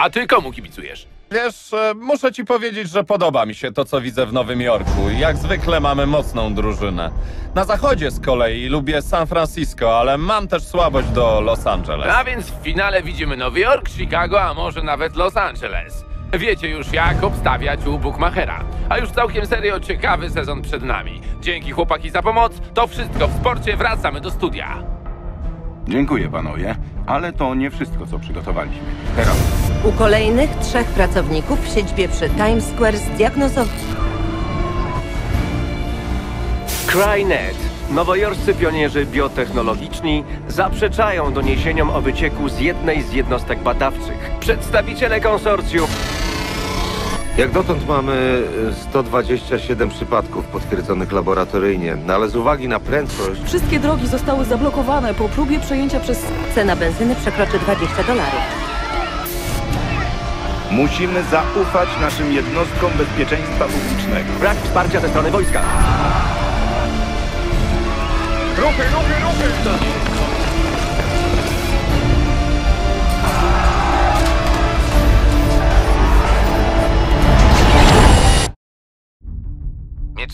A ty komu kibicujesz? Wiesz, e, muszę ci powiedzieć, że podoba mi się to, co widzę w Nowym Jorku. Jak zwykle mamy mocną drużynę. Na zachodzie z kolei lubię San Francisco, ale mam też słabość do Los Angeles. A więc w finale widzimy Nowy Jork, Chicago, a może nawet Los Angeles. Wiecie już jak obstawiać u Bookmachera. A już całkiem serio ciekawy sezon przed nami. Dzięki chłopaki za pomoc. To wszystko w sporcie. Wracamy do studia. Dziękuję panowie, ale to nie wszystko, co przygotowaliśmy. Teraz U kolejnych trzech pracowników w siedzibie przy Times Square zdiagnozowano Crynet. Nowojorscy pionierzy biotechnologiczni zaprzeczają doniesieniom o wycieku z jednej z jednostek badawczych. Przedstawiciele konsorcjum Jak dotąd mamy e, 127 przypadków potwierdzonych laboratoryjnie, no ale z uwagi na prędkość Wszystkie drogi zostały zablokowane po próbie przejęcia przez... cena benzyny przekroczy 20 dolarów. musimy zaufać naszym jednostkom bezpieczeństwa publicznego. brak wsparcia ze strony wojska.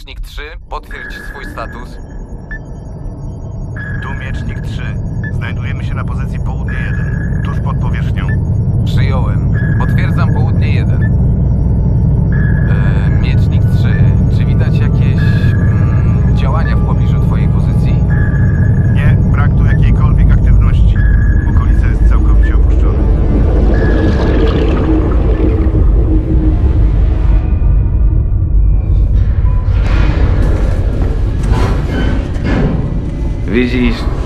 Miecznik 3, potwierdź swój status. Tu Miecznik 3. Znajdujemy się na pozycji południe 1, tuż pod powierzchnią. Przyjąłem. Potwierdzam południe 1. E, Miecznik 3, czy widać jakieś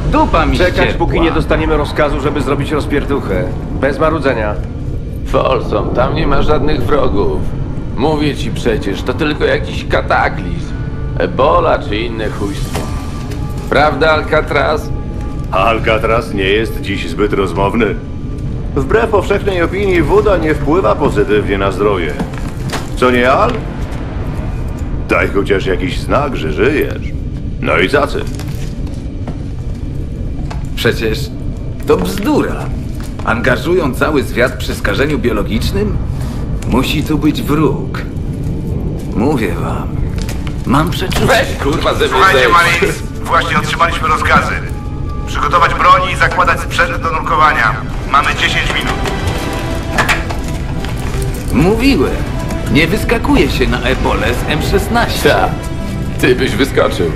dupa mi Czekać, póki nie dostaniemy rozkazu, żeby zrobić rozpierduchę. Bez marudzenia. Folsom, tam nie ma żadnych wrogów. Mówię ci przecież, to tylko jakiś kataklizm. Ebola czy inne chujstwo. Prawda, Alcatraz? Alcatraz nie jest dziś zbyt rozmowny. Wbrew powszechnej opinii, woda nie wpływa pozytywnie na zdrowie. Co nie, Al? Daj chociaż jakiś znak, że żyjesz. No i cacy. Przecież to bzdura. Angażują cały zwiat przy skażeniu biologicznym? Musi tu być wróg. Mówię wam. Mam przeczucie. Weź kurwa ze mnie Słuchajcie. Marines, właśnie otrzymaliśmy rozkazy. Przygotować broń i zakładać sprzęt do nurkowania. Mamy 10 minut. Mówiłem. Nie wyskakuje się na ebolę z M16. Ta, ty byś wyskoczył.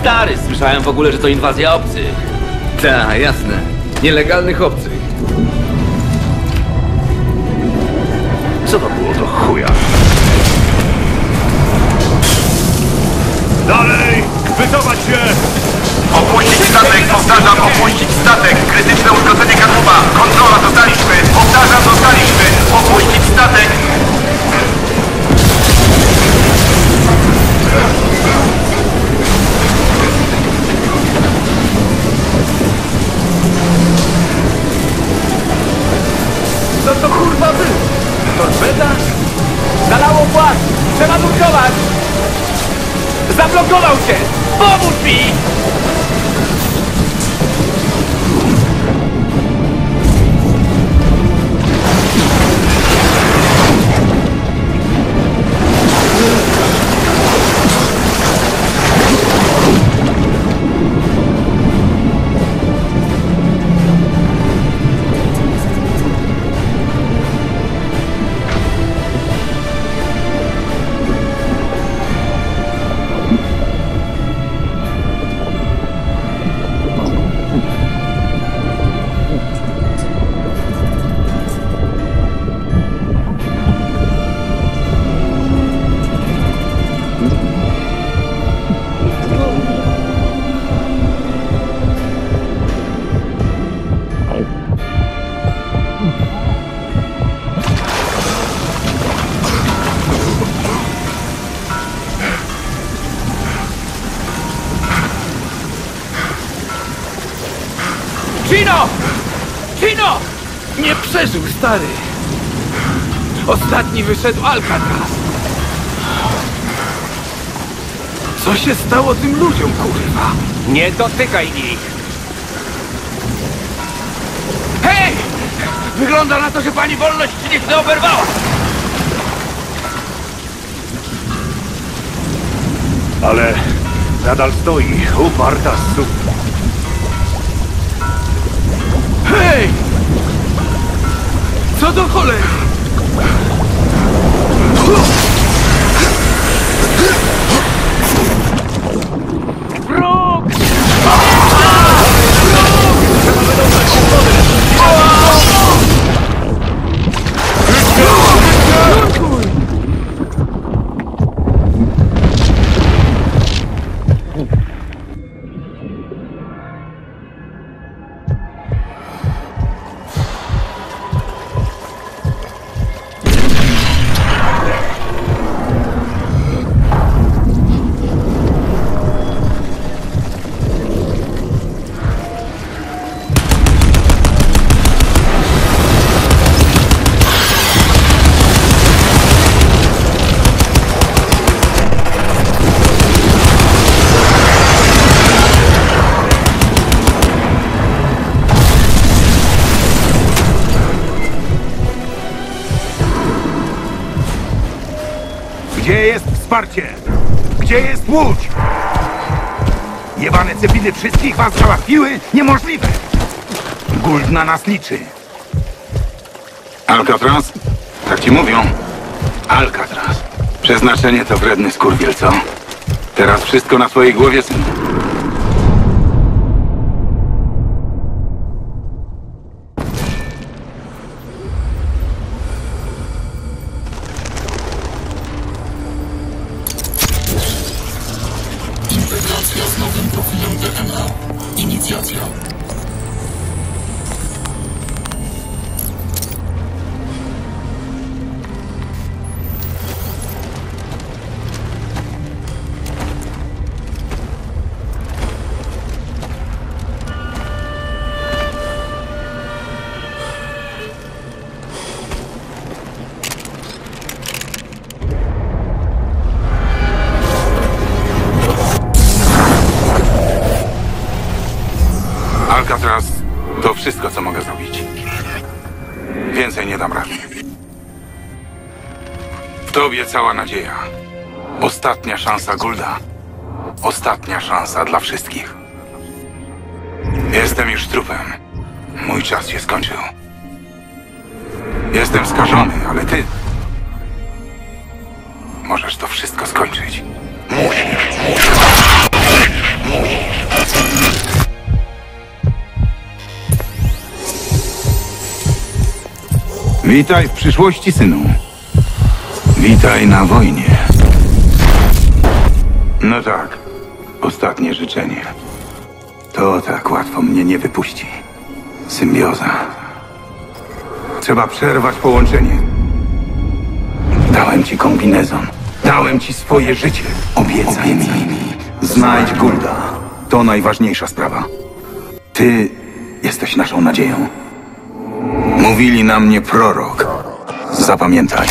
Stary, słyszałem w ogóle, że to inwazja obcych. Ta, jasne. Nielegalnych obcych. Zablokował się! Pomóż mi! Nie przeżył, stary! Ostatni wyszedł Alcatraz! Co się stało tym ludziom, kurwa? Nie dotykaj ich! Hej! Wygląda na to, że pani wolność niech oberwała! Ale nadal stoi, uparta suka. Hej! Co do cholery? Gdzie jest wsparcie? Gdzie jest łódź? Jebane cepiny wszystkich was załatwiły? Niemożliwe! Guld na nas liczy. Alcatraz? Tak ci mówią? Alcatraz. Przeznaczenie to wredny skurwiel, co? Teraz wszystko na twojej głowie, synu. Cała nadzieja. Ostatnia szansa Gulda. Ostatnia szansa dla wszystkich. Jestem już trupem. Mój czas się skończył. Jestem skażony, ale ty... Możesz to wszystko skończyć. Witaj w przyszłości, synu. Witaj na wojnie. No tak, ostatnie życzenie. To tak łatwo mnie nie wypuści. Symbioza. Trzeba przerwać połączenie. Dałem ci kombinezon. Dałem ci swoje życie. Obiecaj mi. Znajdź Gulda. To najważniejsza sprawa. Ty jesteś naszą nadzieją. Mówili na mnie prorok. Zapamiętaj.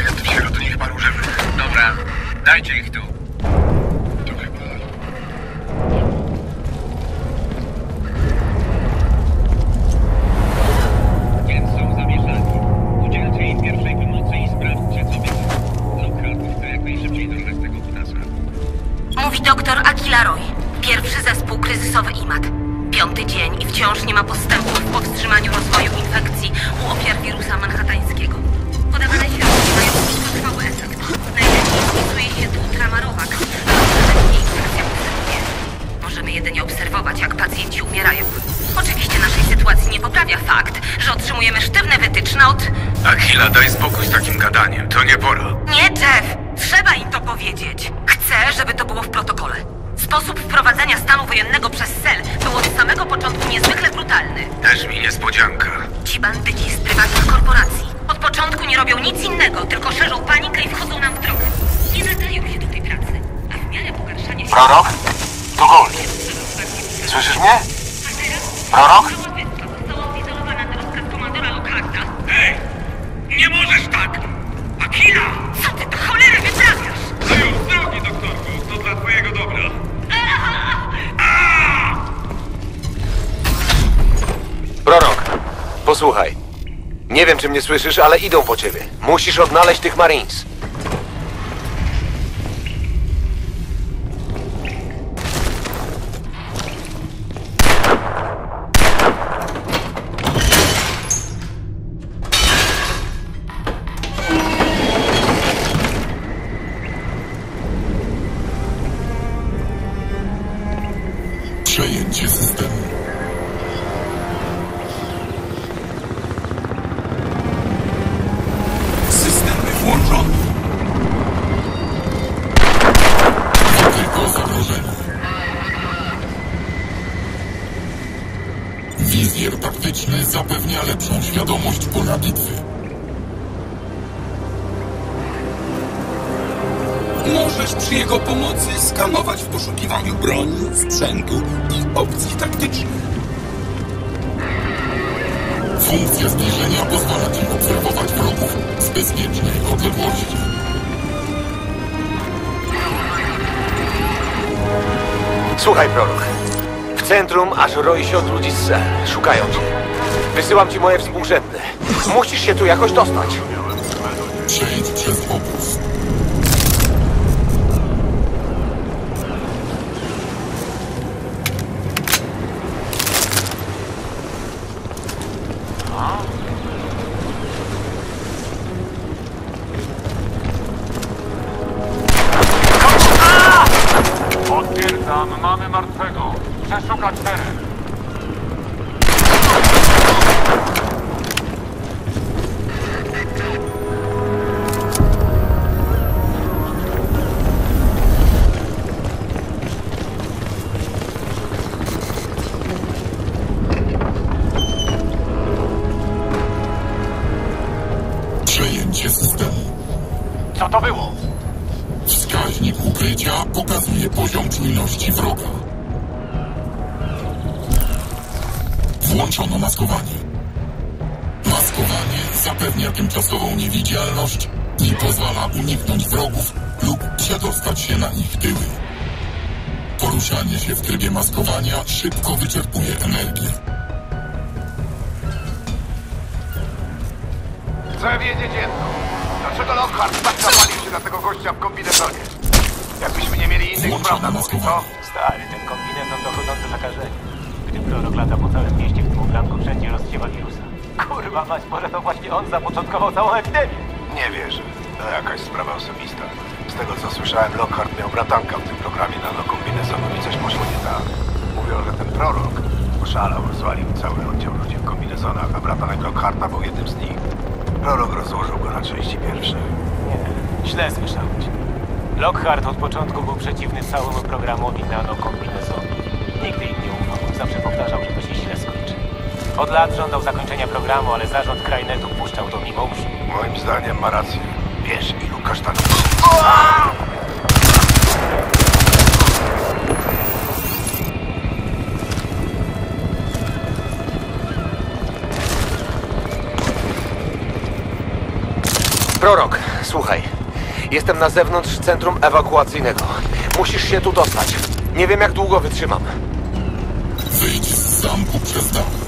Jest wśród nich paru żywych. Dobra, dajcie ich tu. Piąty dzień i wciąż nie ma postępów w powstrzymaniu rozwoju infekcji u ofiar wirusa manhattańskiego. Podawane środki mają krótkotrwały efekt. Najlepiej spisuje się tu tramarowak, a ostatecznie infekcja postępuje. Możemy jedynie obserwować, jak pacjenci umierają. Oczywiście naszej sytuacji nie poprawia fakt, że otrzymujemy sztywne wytyczne od... Achilla, daj spokój z takim gadaniem. To nie pora. Nie, Jeff! Trzeba im to powiedzieć. Chcę, żeby to było w protokole. Sposób wprowadzenia stanu wojennego przez cel był od samego początku niezwykle brutalny. Też mi niespodzianka. Ci bandyci z prywatnych korporacji od początku nie robią nic innego, tylko szerzą panikę i wchodzą nam w drogę. Nie nadają się do tej pracy, a w miarę pogarszania się... Prorok? To Gold. Słyszysz mnie? Prorok? Hej! Nie możesz tak! Posłuchaj. Nie wiem, czy mnie słyszysz, ale idą po ciebie. Musisz odnaleźć tych Marines. Możesz przy jego pomocy skanować w poszukiwaniu broni, sprzętu i opcji taktycznych. Funkcja zbliżenia pozwala ci obserwować wrogów z bezpiecznej odległości. Słuchaj, prorok. W centrum aż roi się od ludzi z cel. Szukają cię. Wysyłam ci moje współrzędne. Musisz się tu jakoś dostać. Przejdź przez Włączono maskowanie. Maskowanie zapewnia tymczasową niewidzialność i pozwala uniknąć wrogów lub przedostać się na ich tyły. Poruszanie się w trybie maskowania szybko wyczerpuje energię. Chcę wiedzieć jedno. Dlaczego Lockhart tak zapalił się na tego gościa w kombinezonie? Jakbyśmy nie mieli innych spraw na głowie, co? Stary, ten kombinezon to chodzące zakażenie. Gdy prorok lata po całym mieście w tym ubranku, wszędzie rozsiewa wirusa. Kurwa mać, może to właśnie on zapoczątkował całą epidemię. Nie wierzę. To jakaś sprawa osobista. Z tego co słyszałem, Lockhart miał bratanka w tym programie nanokombinezonu i coś poszło nie tak. Mówią, że ten prorok oszalał, rozwalił cały oddział ludzi w kombinezonach, a bratanek Lockharta był jednym z nich. Prorok rozłożył go na części pierwsze. Nie, źle słyszałeś. Lockhart od początku był przeciwny całemu programowi nanokombinezonu. Zawsze powtarzał, że to się źle skończy. Od lat żądał zakończenia programu, ale zarząd Krajnetu puszczał to mimo uszu. Moim zdaniem ma rację. Wiesz, ilu kasztanów... Prorok, słuchaj. Jestem na zewnątrz centrum ewakuacyjnego. Musisz się tu dostać. Nie wiem, jak długo wytrzymam. Wyjdź z zamku przez dach.